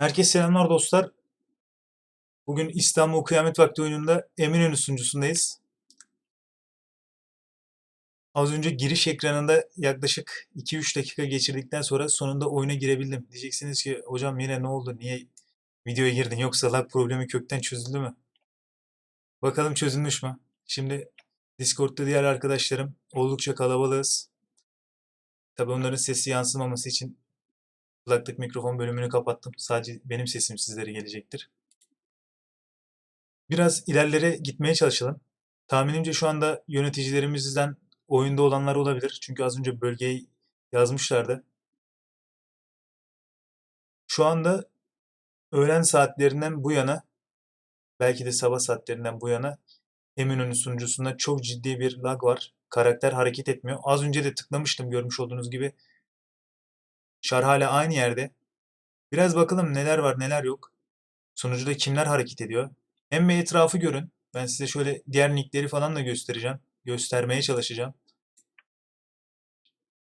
Herkese selamlar dostlar. Bugün İstanbul Kıyamet Vakti oyununda Eminönü sunucusundayız. Az önce giriş ekranında yaklaşık 2-3 dakika geçirdikten sonra sonunda oyuna girebildim. Diyeceksiniz ki hocam yine ne oldu? Niye videoya girdin? Yoksa lag problemi kökten çözüldü mü? Bakalım çözülmüş mü? Şimdi Discord'da diğer arkadaşlarım oldukça kalabalığız. Tabii onların sesi yansımaması için kulaklık mikrofon bölümünü kapattım. Sadece benim sesim sizlere gelecektir. Biraz ilerlere gitmeye çalışalım. Tahminimce şu anda yöneticilerimizden oyunda olanlar olabilir. Çünkü az önce bölgeyi yazmışlardı. Şu anda öğlen saatlerinden bu yana belki de sabah saatlerinden bu yana Eminönü sunucusunda çok ciddi bir lag var. Karakter hareket etmiyor. Az önce de tıklamıştım görmüş olduğunuz gibi. Şar hala aynı yerde. Biraz bakalım neler var neler yok. Sunucuda kimler hareket ediyor. Hem bir etrafı görün. Ben size şöyle diğer nickleri falan da göstereceğim. Göstermeye çalışacağım.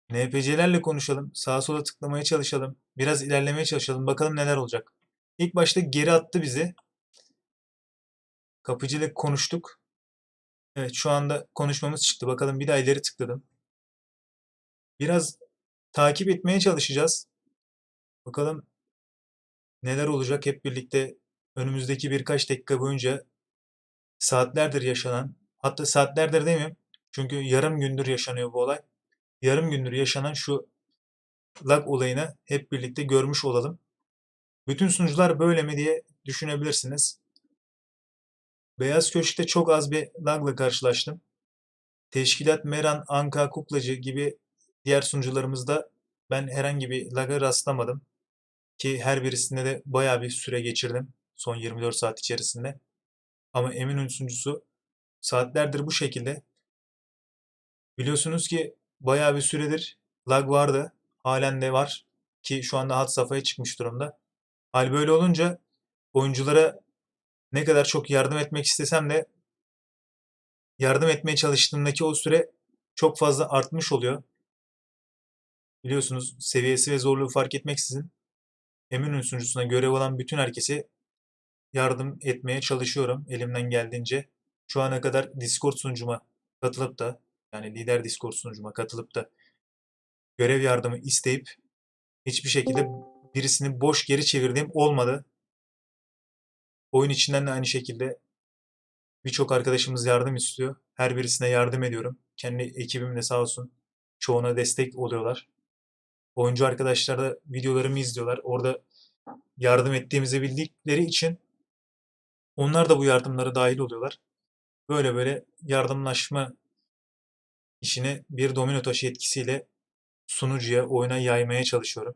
NPC'lerle konuşalım. Sağa sola tıklamaya çalışalım. Biraz ilerlemeye çalışalım. Bakalım neler olacak. İlk başta geri attı bizi. Kapıcıyla konuştuk. Evet şu anda konuşmamız çıktı. Bakalım bir daha ileri tıkladım. Biraz takip etmeye çalışacağız. Bakalım neler olacak hep birlikte önümüzdeki birkaç dakika boyunca saatlerdir yaşanan, hatta saatlerdir demeyeyim çünkü yarım gündür yaşanıyor bu olay. Yarım gündür yaşanan şu lag olayını hep birlikte görmüş olalım. Bütün sunucular böyle mi diye düşünebilirsiniz. Beyaz Köşk'te çok az bir lagla karşılaştım. Teşkilat Meran, Anka, Kuklacı gibi diğer sunucularımızda ben herhangi bir lag'a rastlamadım. Ki her birisinde de bayağı bir süre geçirdim son 24 saat içerisinde. Ama Eminönü sunucusu saatlerdir bu şekilde. Biliyorsunuz ki bayağı bir süredir lag vardı. Halen de var ki şu anda hat safhaya çıkmış durumda. Hal böyle olunca oyunculara ne kadar çok yardım etmek istesem de yardım etmeye çalıştığımdaki o süre çok fazla artmış oluyor. Biliyorsunuz seviyesi ve zorluğu fark etmeksizin Eminönü sunucusuna görev alan bütün herkese yardım etmeye çalışıyorum elimden geldiğince. Şu ana kadar Discord sunucuma katılıp da yani lider Discord sunucuma katılıp da görev yardımı isteyip hiçbir şekilde birisini boş geri çevirdiğim olmadı. Oyun içinden de aynı şekilde birçok arkadaşımız yardım istiyor. Her birisine yardım ediyorum. Kendi ekibim de sağ olsun çoğuna destek oluyorlar. Oyuncu arkadaşlar da videolarımı izliyorlar. Orada yardım ettiğimizi bildikleri için onlar da bu yardımlara dahil oluyorlar. Böyle böyle yardımlaşma işini bir domino taşı etkisiyle sunucuya, oyuna yaymaya çalışıyorum.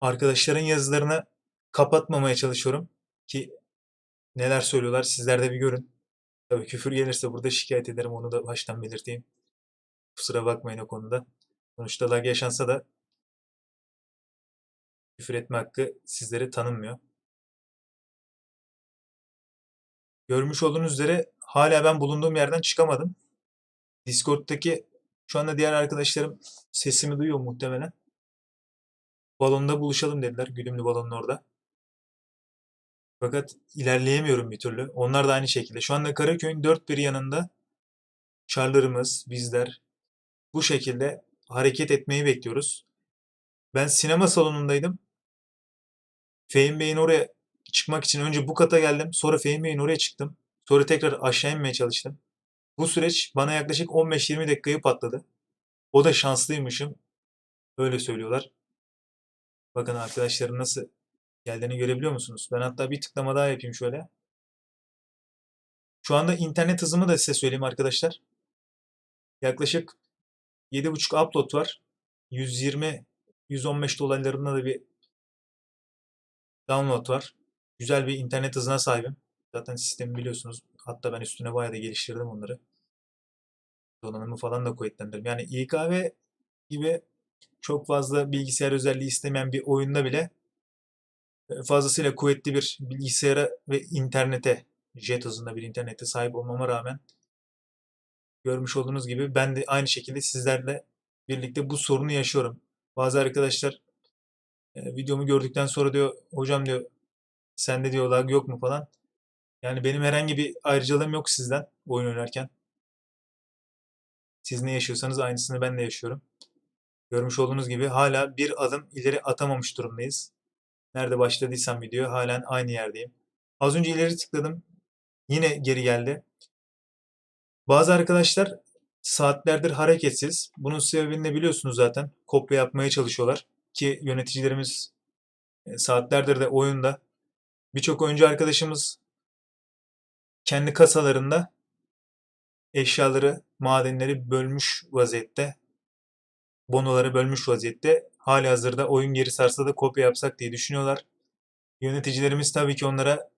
Arkadaşların yazılarını kapatmamaya çalışıyorum ki neler söylüyorlar sizler de bir görün. Tabii küfür gelirse burada şikayet ederim onu da baştan belirteyim. Kusura bakmayın o konuda. Sonuçta lag yaşansa da küfür etme hakkı sizlere tanınmıyor. Görmüş olduğunuz üzere hala ben bulunduğum yerden çıkamadım. Discord'daki şu anda diğer arkadaşlarım sesimi duyuyor muhtemelen. Balonda buluşalım dediler. Güdümlü balonun orada. Fakat ilerleyemiyorum bir türlü. Onlar da aynı şekilde. Şu anda Karaköy'ün dört bir yanında çarlarımız, bizler bu şekilde hareket etmeyi bekliyoruz. Ben sinema salonundaydım. Fehim Bey'in oraya çıkmak için önce bu kata geldim. Sonra Fehim Bey'in oraya çıktım. Sonra tekrar aşağı inmeye çalıştım. Bu süreç bana yaklaşık 15-20 dakikayı patladı. O da şanslıymışım. Öyle söylüyorlar. Bakın arkadaşlarım nasıl geldiğini görebiliyor musunuz? Ben hatta bir tıklama daha yapayım şöyle. Şu anda internet hızımı da size söyleyeyim arkadaşlar. Yaklaşık 7.5 upload var. 120 115 dolaylarında da bir download var. Güzel bir internet hızına sahibim. Zaten sistemi biliyorsunuz. Hatta ben üstüne bayağı da geliştirdim onları. Donanımı falan da kuvvetlendirdim. Yani İKV gibi çok fazla bilgisayar özelliği istemeyen bir oyunda bile fazlasıyla kuvvetli bir bilgisayara ve internete, jet hızında bir internete sahip olmama rağmen görmüş olduğunuz gibi ben de aynı şekilde sizlerle birlikte bu sorunu yaşıyorum. Bazı arkadaşlar E, videomu gördükten sonra diyor hocam diyor sende diyor lag yok mu falan. Yani benim herhangi bir ayrıcalığım yok sizden oyun oynarken. Siz ne yaşıyorsanız aynısını ben de yaşıyorum. Görmüş olduğunuz gibi hala bir adım ileri atamamış durumdayız. Nerede başladıysam video halen aynı yerdeyim. Az önce ileri tıkladım. Yine geri geldi. Bazı arkadaşlar saatlerdir hareketsiz. Bunun sebebini de biliyorsunuz zaten. Kopya yapmaya çalışıyorlar. Ki yöneticilerimiz e, saatlerdir de oyunda. Birçok oyuncu arkadaşımız kendi kasalarında eşyaları, madenleri bölmüş vaziyette. Bonoları bölmüş vaziyette. Hali hazırda oyun geri sarsa da kopya yapsak diye düşünüyorlar. Yöneticilerimiz tabii ki onlara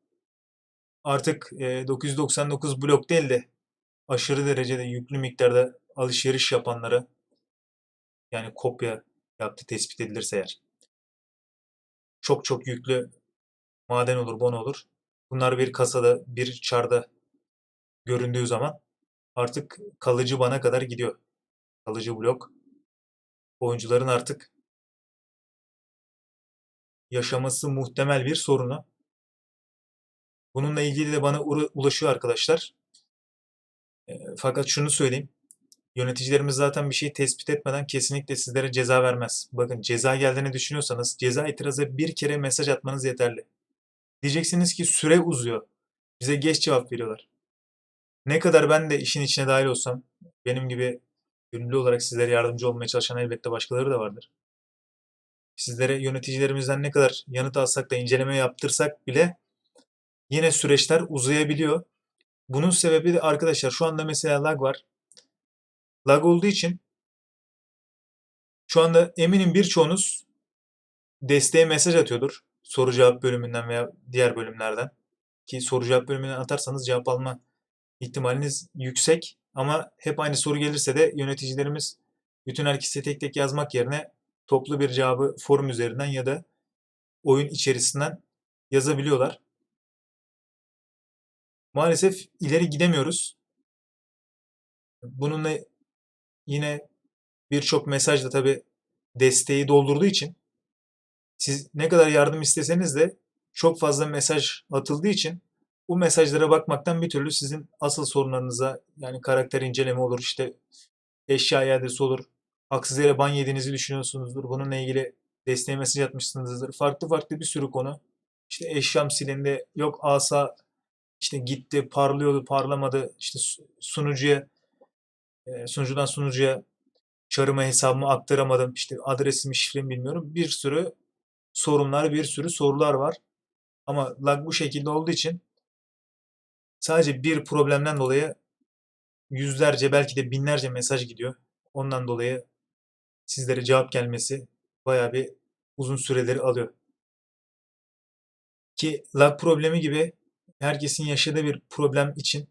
artık e, 999 blok değil de aşırı derecede yüklü miktarda alışveriş yapanlara yani kopya yaptı tespit edilirse eğer çok çok yüklü maden olur, bon olur. Bunlar bir kasada, bir çarda göründüğü zaman artık kalıcı bana kadar gidiyor. Kalıcı blok. Oyuncuların artık yaşaması muhtemel bir sorunu. Bununla ilgili de bana ulaşıyor arkadaşlar. Fakat şunu söyleyeyim. Yöneticilerimiz zaten bir şeyi tespit etmeden kesinlikle sizlere ceza vermez. Bakın ceza geldiğini düşünüyorsanız ceza itirazı bir kere mesaj atmanız yeterli. Diyeceksiniz ki süre uzuyor. Bize geç cevap veriyorlar. Ne kadar ben de işin içine dahil olsam, benim gibi gönüllü olarak sizlere yardımcı olmaya çalışan elbette başkaları da vardır. Sizlere yöneticilerimizden ne kadar yanıt alsak da inceleme yaptırsak bile yine süreçler uzayabiliyor. Bunun sebebi de arkadaşlar şu anda mesela lag var. Lag olduğu için şu anda eminim birçoğunuz desteğe mesaj atıyordur. Soru cevap bölümünden veya diğer bölümlerden. Ki soru cevap bölümünden atarsanız cevap alma ihtimaliniz yüksek. Ama hep aynı soru gelirse de yöneticilerimiz bütün herkese tek tek yazmak yerine toplu bir cevabı forum üzerinden ya da oyun içerisinden yazabiliyorlar. Maalesef ileri gidemiyoruz. Bununla yine birçok mesaj da tabii desteği doldurduğu için siz ne kadar yardım isteseniz de çok fazla mesaj atıldığı için bu mesajlara bakmaktan bir türlü sizin asıl sorunlarınıza yani karakter inceleme olur işte eşya iadesi olur. Haksız yere ban yediğinizi düşünüyorsunuzdur. Bununla ilgili desteğe mesaj atmışsınızdır. Farklı farklı bir sürü konu. İşte eşyam silindi. Yok asa işte gitti parlıyordu parlamadı. İşte su- sunucuya e, sunucudan sunucuya çarıma hesabımı aktaramadım. İşte adresimi şifremi bilmiyorum. Bir sürü sorunlar, bir sürü sorular var. Ama lag bu şekilde olduğu için sadece bir problemden dolayı yüzlerce belki de binlerce mesaj gidiyor. Ondan dolayı sizlere cevap gelmesi bayağı bir uzun süreleri alıyor. Ki lag problemi gibi herkesin yaşadığı bir problem için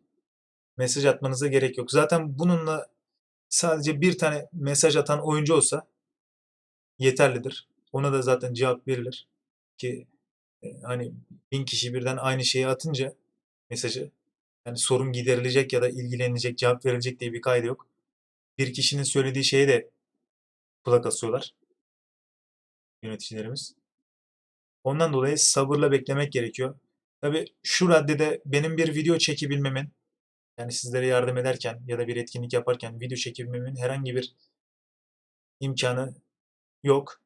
mesaj atmanıza gerek yok. Zaten bununla sadece bir tane mesaj atan oyuncu olsa yeterlidir. Ona da zaten cevap verilir. Ki e, hani bin kişi birden aynı şeyi atınca mesajı yani sorun giderilecek ya da ilgilenecek, cevap verilecek diye bir kaydı yok. Bir kişinin söylediği şeye de kulak asıyorlar yöneticilerimiz. Ondan dolayı sabırla beklemek gerekiyor. Tabii şu raddede benim bir video çekebilmemin yani sizlere yardım ederken ya da bir etkinlik yaparken video çekebilmemin herhangi bir imkanı yok.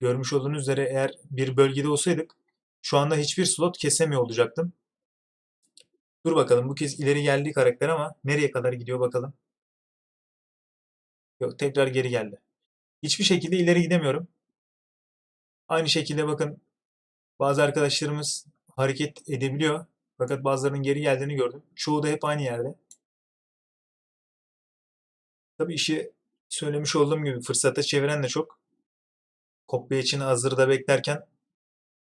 Görmüş olduğunuz üzere eğer bir bölgede olsaydık şu anda hiçbir slot kesemiyor olacaktım. Dur bakalım bu kez ileri geldi karakter ama nereye kadar gidiyor bakalım. Yok tekrar geri geldi. Hiçbir şekilde ileri gidemiyorum. Aynı şekilde bakın bazı arkadaşlarımız hareket edebiliyor. Fakat bazılarının geri geldiğini gördüm. Çoğu da hep aynı yerde. Tabii işi söylemiş olduğum gibi fırsata çeviren de çok. Kopya için hazırda beklerken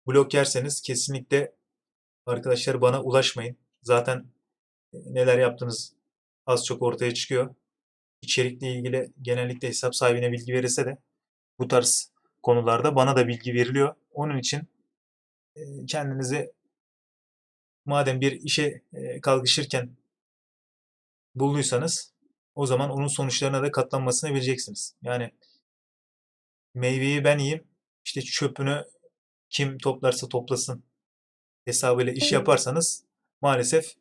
blok yerseniz kesinlikle arkadaşlar bana ulaşmayın. Zaten e, neler yaptığınız az çok ortaya çıkıyor. İçerikle ilgili genellikle hesap sahibine bilgi verilse de bu tarz konularda bana da bilgi veriliyor. Onun için kendinizi madem bir işe kalkışırken bulduysanız o zaman onun sonuçlarına da katlanmasını bileceksiniz. Yani meyveyi ben yiyeyim, işte çöpünü kim toplarsa toplasın hesabıyla iş yaparsanız maalesef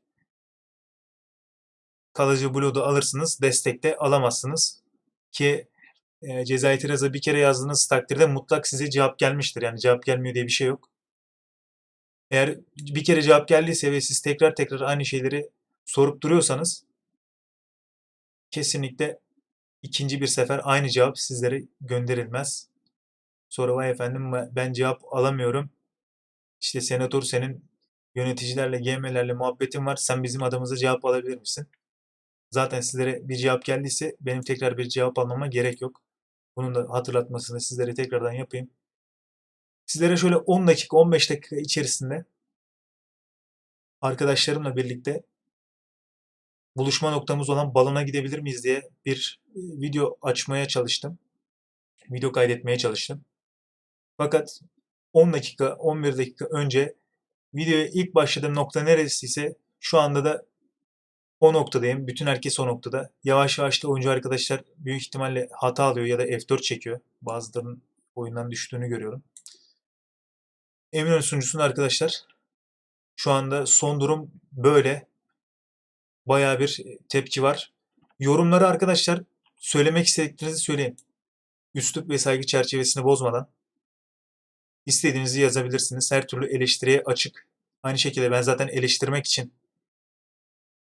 kalıcı Blue'da alırsınız, destekte alamazsınız. Ki e, ceza itirazı bir kere yazdığınız takdirde mutlak size cevap gelmiştir. Yani cevap gelmiyor diye bir şey yok. Eğer bir kere cevap geldiyse ve siz tekrar tekrar aynı şeyleri sorup duruyorsanız kesinlikle ikinci bir sefer aynı cevap sizlere gönderilmez. Sonra vay efendim ben cevap alamıyorum. İşte senatör senin yöneticilerle, GM'lerle muhabbetin var. Sen bizim adımıza cevap alabilir misin? Zaten sizlere bir cevap geldiyse benim tekrar bir cevap almama gerek yok. Bunun da hatırlatmasını sizlere tekrardan yapayım. Sizlere şöyle 10 dakika, 15 dakika içerisinde arkadaşlarımla birlikte buluşma noktamız olan balona gidebilir miyiz diye bir e, video açmaya çalıştım. Video kaydetmeye çalıştım. Fakat 10 dakika, 11 dakika önce videoya ilk başladığım nokta neresiyse şu anda da o noktadayım. Bütün herkes o noktada. Yavaş yavaş da oyuncu arkadaşlar büyük ihtimalle hata alıyor ya da F4 çekiyor. Bazılarının oyundan düştüğünü görüyorum. Eminönü sunucusunda arkadaşlar şu anda son durum böyle. Bayağı bir tepki var. Yorumları arkadaşlar söylemek istediklerinizi söyleyin. Üslup ve saygı çerçevesini bozmadan istediğinizi yazabilirsiniz. Her türlü eleştiriye açık. Aynı şekilde ben zaten eleştirmek için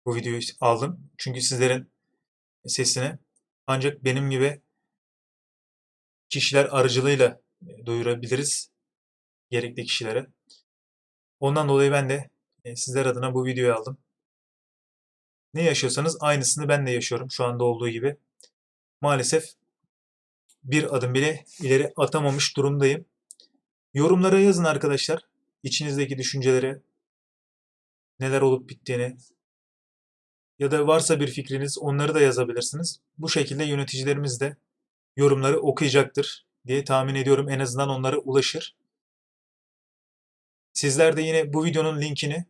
bu videoyu aldım. Çünkü sizlerin sesini ancak benim gibi kişiler aracılığıyla duyurabiliriz gerekli kişilere. Ondan dolayı ben de e, sizler adına bu videoyu aldım. Ne yaşıyorsanız aynısını ben de yaşıyorum şu anda olduğu gibi. Maalesef bir adım bile ileri atamamış durumdayım. Yorumlara yazın arkadaşlar. İçinizdeki düşünceleri, neler olup bittiğini ya da varsa bir fikriniz onları da yazabilirsiniz. Bu şekilde yöneticilerimiz de yorumları okuyacaktır diye tahmin ediyorum. En azından onlara ulaşır. Sizler de yine bu videonun linkini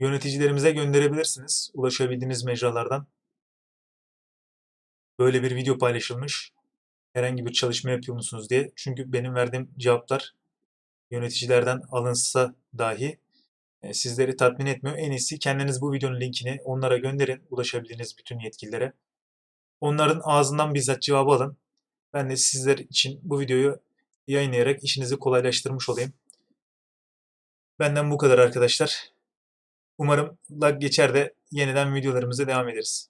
yöneticilerimize gönderebilirsiniz ulaşabildiğiniz mecralardan. Böyle bir video paylaşılmış. Herhangi bir çalışma yapıyor musunuz diye. Çünkü benim verdiğim cevaplar yöneticilerden alınsa dahi e, sizleri tatmin etmiyor. En iyisi kendiniz bu videonun linkini onlara gönderin ulaşabildiğiniz bütün yetkililere. Onların ağzından bizzat cevabı alın. Ben de sizler için bu videoyu yayınlayarak işinizi kolaylaştırmış olayım. Benden bu kadar arkadaşlar. Umarım lag geçer de yeniden videolarımıza devam ederiz.